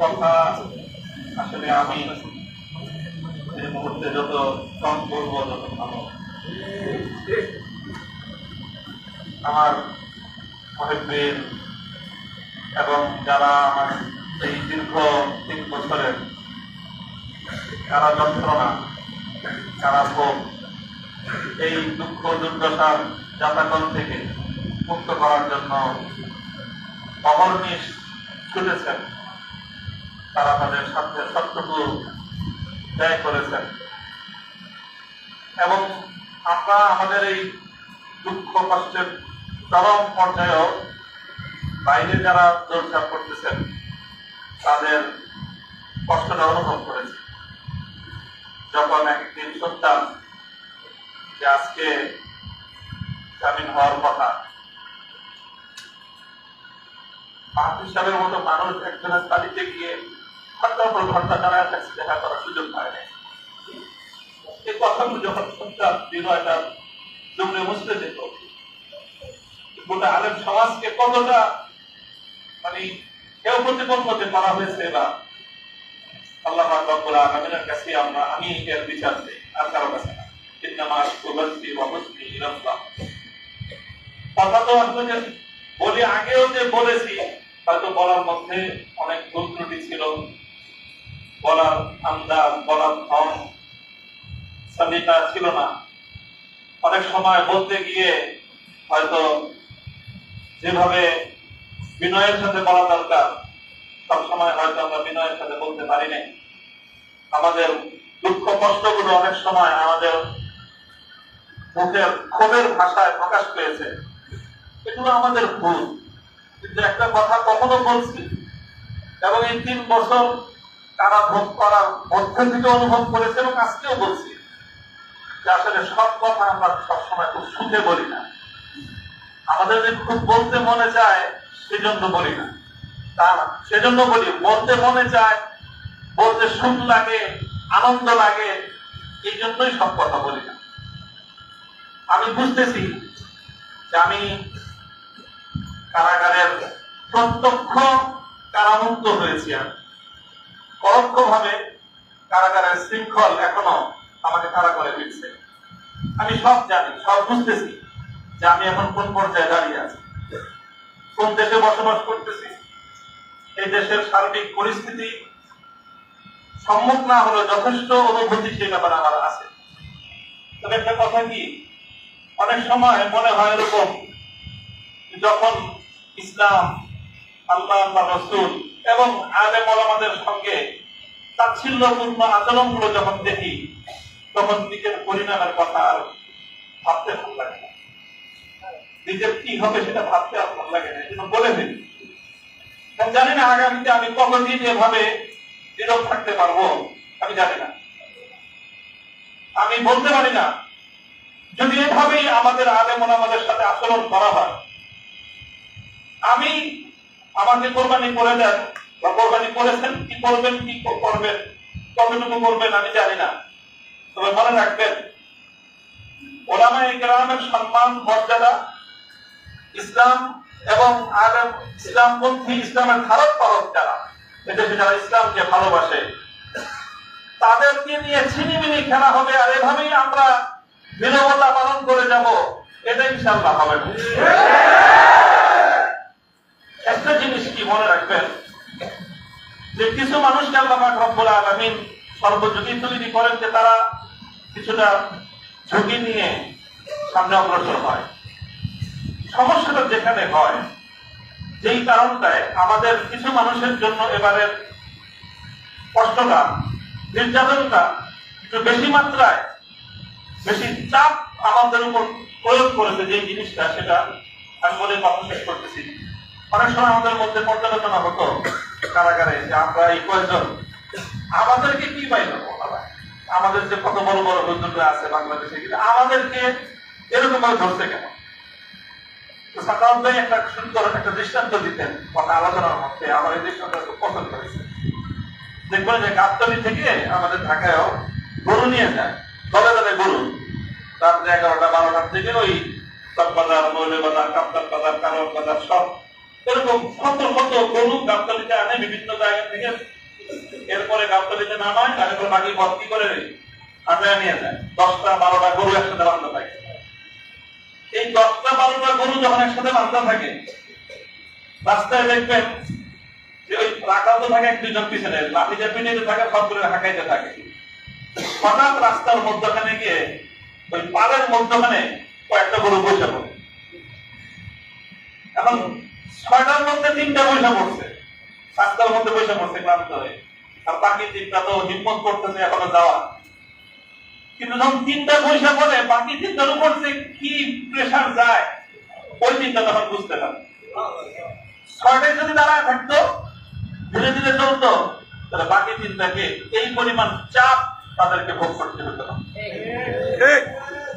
কথা আসলে আমি এই মুহূর্তে যত কম বলব, তত ভালো। আমার মহিবিন এবং যারা আমার এই দীর্ঘ তিন বছরের কারা যন্ত্রণা কারা ভোগ, এই দুঃখ দুর্দশার যাতাকল থেকে মুক্ত করার জন্য অহর্নিশ ছুটেছেন তারা তাদের সাথে সবটুকু ব্যয় করেছেন। এবং আমরা আমাদের এই দুঃখ, কষ্টের চরম পর্যায়েও বাইরে যারা দৌড়ঝাঁপ করতেছেন, তাদের কষ্টটা অনুভব করেছি। যখন একদিন শুনতাম যে আজকে জামিন হওয়ার কথা মতো মানুষ একজনের বাড়িতে গিয়ে ঘণ্টার পর ঘণ্টা দাঁড়ায় থাকছে দেখা করার সুযোগ পায় না এই কথাগুলো যখন শুনতাম, হৃদয়টা জমলে মুসলে যেত। গোটা আলেম সমাজকে কতটা মানে কেউ প্রতিপন্নতে করা হয়েছে বা আল্লাহ রব্বুল আলামিনের কাছে আমরা, আমি এর বিচার চাই, আর কারও কাছে না। ইন্নামা ওয়া হুসনি ইলাল্লাহ। কথা তো আসলে বলি আগেও যে বলেছি, হয়তো বলার মধ্যে অনেক ভুল ছিল। বলার আন্দাজ বলার ধন ছিল না। অনেক সময় বলতে গিয়ে হয়তো যেভাবে বিনয়ের সাথে বলা দরকার, সব সময় হয়তো আমরা বিনয়ের সাথে বলতে পারি আমাদের দুঃখ, কষ্টগুলো অনেক সময় আমাদের মুখের ক্ষোভের ভাষায় প্রকাশ পেয়েছে। এগুলো আমাদের ভুল। কিন্তু একটা কথা কখনো বলছি, এবং এই তিন বছর তারা ভোগ করার মধ্যে থেকে অনুভব করেছে এবং আজকেও বলছি যে আসলে সব কথা আমরা সবসময় খুব সুখে বলি না। আমাদের যদি খুব বলতে মনে চায়, সেজন্য বলি না। তা না সেজন্য বলি, বলতে মনে চায়, বলতে সুখ লাগে, আনন্দ লাগে, এই জন্যই সব কথা বলি না। আমি বুঝতেছি যে আমি কারাগারের প্রত্যক্ষ কারামুক্ত হয়েছি আমি। পরোক্ষ ভাবে কারাগারের শৃঙ্খল এখনও আমাকে তারা করে ফিরছে আমি সব জানি, সব বুঝতেছি যে আমি এখন কোন পর্যায়ে দাঁড়িয়ে আছি। কোন দেশে বসবাস করতেছি? এই দেশের সার্বিক পরিস্থিতি সম্মুখ না হলে যথেষ্ট অনুভূতি সেই ব্যাপারে আমার আছে। তবে একটা কথা কি, অনেক সময় মনে হয় এরকম, যখন ইসলাম আল্লাহ রসুল এবং সঙ্গে তাচ্ছিল্যপূর্ণ যখন দেখি, তখন নিজের পরিণামের কথা আর ভাবতে ভালো লাগে না। নিজের কি হবে সেটা ভাবতে আর ভালো লাগে না বলে ফেলি। জানি না আগামীতে আমি কতদিন এভাবে নীরব থাকতে পারব, আমি জানি না। আমি বলতে পারি না, যদি এভাবেই আমাদের আলেম আমাদের সাথে আচরণ করা হয়, আমি আমাকে কোরবানি করে দেন বা কোরবানি করেছেন কি করবেন কি করবেন, কতটুকু করবেন আমি জানি না। তবে মনে রাখবেন ওলামা গ্রামের সম্মান, মর্যাদা ইসলাম এবং আলেম ইসলামপন্থী ইসলামের ধারক পালক যারা এদেশে যারা ইসলামকে ভালোবাসে। তাদেরকে নিয়ে ছিনিমিনি খেলা হবে, আর এভাবেই আমরা বিনবতা পালন করে যাব, এটা ইনশাল্লাহ হবে না। একটা জিনিস কি মনে রাখবেন? যে কিছু মানুষকে আল্লাহ রব্বুল আলামিন সর্বযোগী তৈরি করেন যে তারা কিছুটা ঝুঁকি নিয়ে সামনে অগ্রসর হয়। সমস্যাটা যেখানে হয়, যেই কারণটায় আমাদের কিছু মানুষের জন্য এবারের কষ্টটা, নির্যাতনটা একটু বেশি মাত্রায়, বেশি চাপ আমাদের উপর প্রয়োগ করেছে যে জিনিসটা, সেটা আমি বলে কথা শেষ করতেছি। অনেক সময় আমাদের মধ্যে পর্যালোচনা হতো কারাগারে যে আমরা এই কয়েকজন। আমাদেরকে কি পাইল আমাদের যে কত বড় বড় হুজুররা আছে বাংলাদেশে, কিন্তু আমাদেরকে এরকম ভাবে ধরছে কেন? সাকাউল ভাই একটা সুন্দর একটা দৃষ্টান্ত দিতেন, কথা আলোচনার মধ্যে আমার এই দৃষ্টান্ত খুব পছন্দ করেছে দেখবেন যে গাবতলি থেকে আমাদের ঢাকায়ও গরু নিয়ে যায়, দলে দলে গরু। রাত্রে এগারোটা, বারোটার থেকে ওই সব বাজার মৌলে বাজার কাপ্তার বাজার কারোর বাজার সব এরকম শত শত গরু গাবতলিতে আনে, বিভিন্ন জায়গা থেকে। এরপরে গাবতলিতে নামায় তারপরে বাকি ভর্তি করে? হাজার নিয়ে যায়। দশটা, বারোটা গরু একসাথে বান্ধা থাকে। এই দশটা, বারোটা গরু যখন একসাথে বান্ধা থাকে, রাস্তায় দেখবেন যে ওই রাখাতে থাকে এক দুজন পিছনে লাঠিতে পিঠে থাকে, সব করে হাঁকাইতে থাকে। হঠাৎ রাস্তার মধ্যখানে গিয়ে ওই পাড়ের মধ্যখানে কয়েকটা গরু বসে পড়ে। এখন ছয়টার মধ্যে তিনটা পয়সা পড়ছে। সাতটার মধ্যে পয়সা পড়ছে ক্লান্ত হয়ে। আর বাকি তিনটা তো হিম্মত করতেছে এখনও যাওয়া। কিন্তু যখন তিনটা পয়সা পড়ে বাকি তিনটার উপর যে কি প্রেশার যায় ওই তিনটা তখন বুঝতে পারে ছয়টায় যদি দাঁড়ায় থাকতো ধীরে ধীরে চলতো তাহলে বাকি তিনটাকে এই পরিমাণ চাপ তাদেরকে ভোগ করতে হতো। না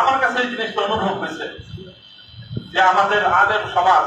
আমার কাছে এই জিনিসটা অনুভব হয়েছে যে আমাদের আগের সমাজ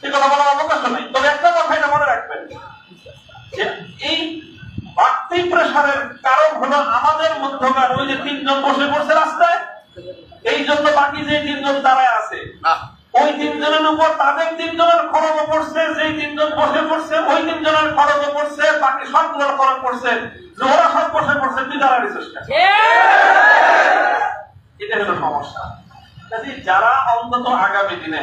সেই কথা বলার অবকাশ নেই। তবে একটা কথা এটা মনে রাখবেন। যে এই বাড়তি প্রেশারের কারণ হলো আমাদের মধ্যকার ওই যে তিনজন বসে পড়ছে রাস্তায় এই জন্য বাকি যে তিনজন দাঁড়ায় আছে ওই তিনজনের উপর তাদের তিনজনের খরচ পড়ছে যেই তিনজন বসে পড়ছে ওই তিনজনের খরচ পড়ছে বাকি সবগুলোর খরচ পড়ছে যে ওরা সব বসে পড়ছে তুই দাঁড়াবি চেষ্টা। এটা হলো সমস্যা। যারা অন্তত আগামী দিনে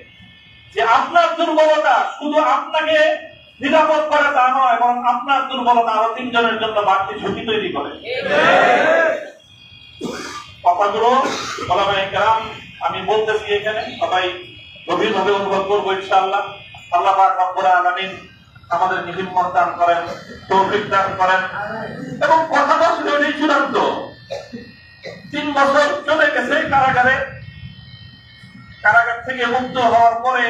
যে আপনার দুর্বলতা শুধু আপনাকে নিরাপদ করে তা নয়, বরং আপনার দুর্বলতা আরও তিনজনের জন্য বাড়তি ঝুঁকি তৈরি করে। কথাগুলো আমি বলতেছি এখানে, সবাই গভীরভাবে অনুভব করব ইনশাআল্লাহ। আল্লাহ রব্বুল আলামিন আমাদের হিম্মত দান করেন, তৌফিক দান করেন। এবং কথাটা এটাই চূড়ান্ত। তিন বছর চলে গেছে কারাগারে। কারাগার থেকে মুক্ত হওয়ার পরে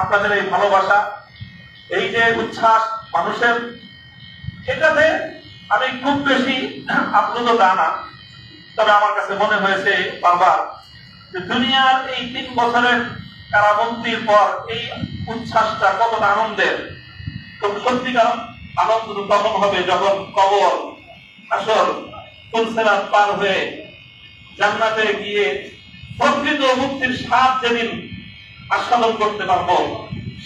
আপনাদের এই ভালোবাসা, এই যে উচ্ছ্বাস মানুষের, এটাতে আমি খুব বেশি আপ্লুত তা না। তবে আমার কাছে মনে হয়েছে বারবার যে দুনিয়ার এই তিন বছরের কারাবন্দির পর এই উচ্ছ্বাসটা কতটা আনন্দের। তো সত্যিকার আনন্দ তখন হবে যখন কবর, আসর, ফুলসেরাত পার হয়ে জান্নাতে গিয়ে প্রকৃত মুক্তির স্বাদ যেদিন আস্বাদন করতে পারব,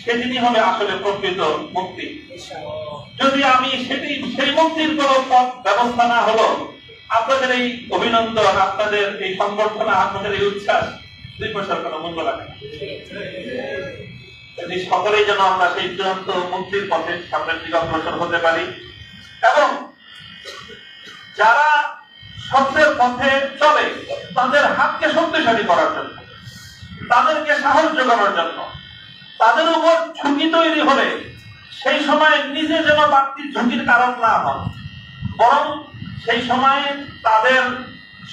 সেদিনই হবে আসলে প্রকৃত মুক্তি। যদি আমি সেটি সেই মুক্তির কোন ব্যবস্থা না হলো, আপনাদের এই অভিনন্দন, আপনাদের এই সংবর্ধনা, আপনাদের এই উচ্ছ্বাস, দুই পয়সার কোনো মূল্য না। যদি সকলেই যেন আমরা সেই চূড়ান্ত মুক্তির পথে সামনের দিকে অগ্রসর হতে পারি, এবং যারা সত্যের পথে চলে, তাদের হাতকে শক্তিশালী করার জন্য, তাদেরকে সাহস যোগানোর জন্য। তাদের উপর ঝুঁকি তৈরি হলে সেই সময় নিজে যেন বাড়তি ঝুঁকির কারণ না হন, বরং সেই সময়ে তাদের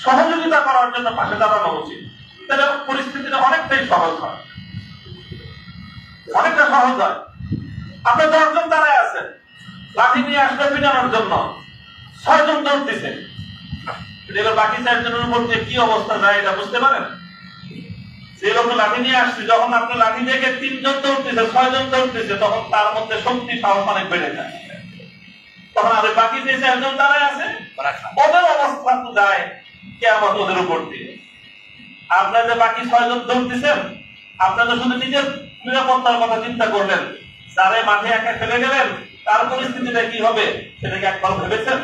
সহযোগিতা করার জন্য পাশে দাঁড়ানো উচিত। তাহলে পরিস্থিতিটা অনেকটাই সহজ হয়। অনেকটা সহজ হয়। আপনার দশজন দাঁড়ায় আছেন লাঠি নিয়ে আসলে পিটানোর জন্য। ছয়জন দৌড় দিছে। এবার বাকি চারজনের কি অবস্থা যায় এটা বুঝতে পারেন? লাঠি নিয়ে আসছে, যখন আপনি লাঠি থেকে তিনজন দৌড়তেছে, ছয়জন দৌড়তেছে, তখন তার মধ্যে শক্তি, সাহস অনেক বেড়ে যায়। তখন বাকি যে চারজন দাঁড়ায় আছে, ওদের অবস্থা তো যায় কেমন ওদের উপর দিয়ে। আপনারা যে বাকি ছয়জন দৌড়তেছেন, আপনারা শুধু নিজের নিরাপত্তার কথা চিন্তা করলেন। যারে মাঠে একা ফেলে গেলেন, তার পরিস্থিতিটা কি হবে, সেটাকে একবার ভেবেছেন?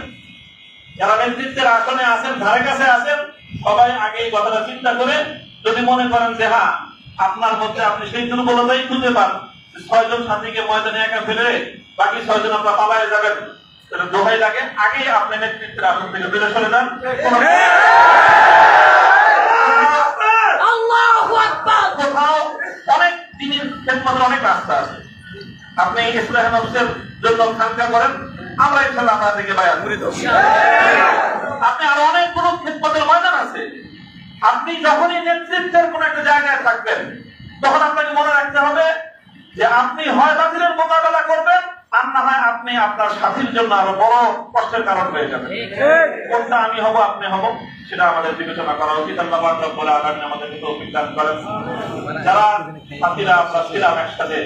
যারা নেতৃত্বের আসনে আছেন ধারে কাছে আছেন সবাই আগে এই কথাটা চিন্তা করে যদি মনে করেন যে হ্যাঁ আপনার মধ্যে আপনি সেই দুর্বলতাই খুঁজে পান ছয়জন সাথীকে ময়দানে একা ফেলে বাকি ছয়জন আপনারা পালায় যাবেন। দোহাই লাগে। আগে আপনি নেতৃত্বের আসন থেকে দূরে সরে যান। কোথাও অনেক দিনের খেদমতের অনেক রাস্তা আছে। আপনি ইসলাম জন্য খানকা করেন। আমরা ইনশাল্লাহ আপনাদেরকে বায়াত করে দেবো আপনি আরও অনেকগুলো খেদমতের ময়দান আছে। আপনি যখনই নেতৃত্বের কোন একটা জায়গায় থাকবেন তখন আপনাকে মনে রাখতে হবে যে আপনি হয় বাতিলের মোকাবেলা করবেন আর না হয় আপনি আপনার সাথীর জন্য আরও বড় কষ্টের কারণ হয়ে যাবেন। কোনটা আমি হব আপনি হব সেটা আমাদের বিবেচনা করা উচিত। আল্লাহ রব্বুল আলামিন আমাদেরকে তৌফিক দান করেন। যারা সাথীরা আমরা ছিলাম একসাথে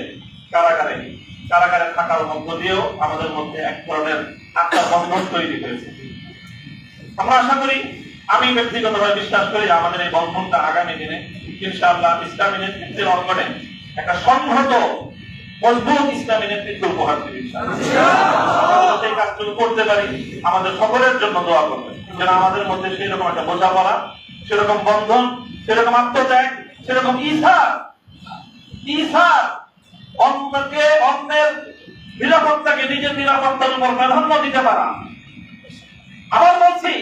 কারাগারে কারাগারে থাকার মধ্য দিয়েও আমাদের মধ্যে এক ধরনের আত্মার বন্ধন তৈরি হয়েছে। আমরা আশা করি, আমি ব্যক্তিগতভাবে বিশ্বাস করি আমাদের এই বন্ধনটা আগামী দিনে ইনশাআল্লাহ ইসলামী নেতৃত্বের অঙ্গনে একটা সংহত, মজবুত ইসলামী নেতৃত্ব উপহার দেবে এই কাজটুকু করতে পারি, আমাদের সকলের জন্য দোয়া করবেন। যেন আমাদের মধ্যে সেরকম একটা বোঝাপড়া, সেরকম বন্ধন, সেরকম আত্মত্যাগ, সেরকম ইসার ইসার অন্যকে অন্যের নিরাপত্তাকে নিজের নিরাপত্তার উপর প্রাধান্য দিতে পারা। আবার বলছি,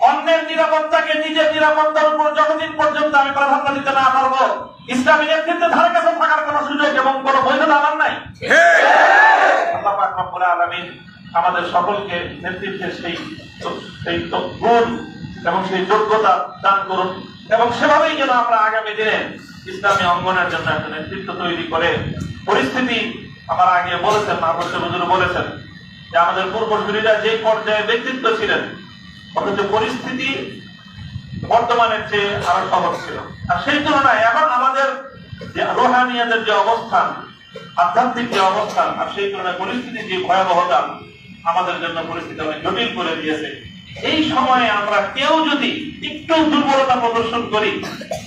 অন্যের নিরাপত্তাকে নিজের নিরাপত্তার উপর যতদিন পর্যন্ত আমি প্রাধান্য দিতে না পারব, ইসলামী নেতৃত্বে ধারে কাছে থাকার কোন সুযোগ এবং কোন বৈধতা আমার নাই। আলামিন আমাদের সকলকে নেতৃত্বের সেই সেই গুণ এবং সেই যোগ্যতা দান করুন এবং সেভাবেই যেন আমরা আগামী দিনে ইসলামী অঙ্গনের জন্য একটা নেতৃত্ব তৈরি করে পরিস্থিতি আমার আগে বলেছেন মাহবুব হুজুর বলেছেন যে আমাদের পূর্বসূরীরা যে পর্যায়ে ব্যক্তিত্ব ছিলেন, অথচ পরিস্থিতি বর্তমানের চেয়ে আরও সহজ ছিল। আর সেই তুলনায় এখন আমাদের যে রোহানিয়াদের যে অবস্থান, আধ্যাত্মিক যে অবস্থান, আর সেই তুলনায় পরিস্থিতি যে ভয়াবহতা আমাদের জন্য পরিস্থিতি অনেক জটিল করে দিয়েছে। এই সময়ে আমরা কেউ যদি একটু দুর্বলতা প্রদর্শন করি,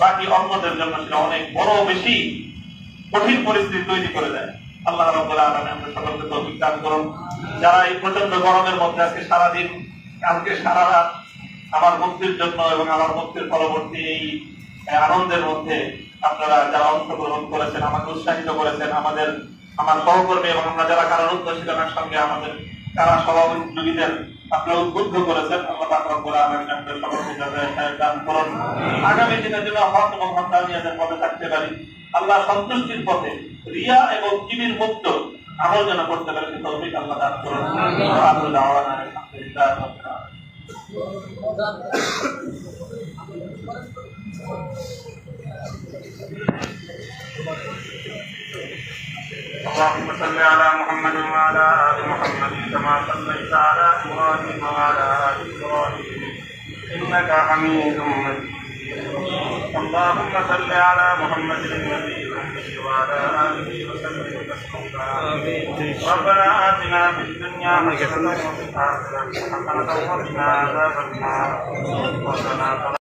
বাকি অন্যদের জন্য সেটা অনেক বড় বেশি কঠিন পরিস্থিতি তৈরি করে দেয়। আল্লাহ রাব্বুল আলামিন আমাদের সকলকে তৌফিক দান করুন। যারা এই প্রচণ্ড গরমের মধ্যে আজকে সারাদিন, কালকে সারা রাত আমার মুক্তির জন্য এবং আমার মুক্তির পরবর্তী এই আনন্দের মধ্যে আপনারা যারা অংশগ্রহণ করেছেন, আমাকে উৎসাহিত করেছেন, আমাদের, আমার সহকর্মী এবং আমরা যারা কারারুদ্ধ ছিলামের সঙ্গে আমাদের কারা সহযোগীদের আপনারা উদ্বুদ্ধ করেছেন, আল্লাহ পাক রব্বুল দান আগামী দিনের জন্য হক এবং হকানিয়াদের পথে থাকতে পারি। আল্লাহ সন্তুষ্টির পথে রিয়া এবং কিবির মুক্ত আমল যেন করতে পারি তৌফিক আল্লাহ দান করুন। রাব্বিল আলামিন। اللهم صل على محمد وعلى آل محمد كما صليت على إبراهيم وعلى آل إبراهيم. إنك حميد مجيد. اللهم صل على محمد النبي وعلى آله وسلم تسليما. ربنا آتنا في الدنيا حسنة وفي الآخرة حسنة وقنا عذاب النار.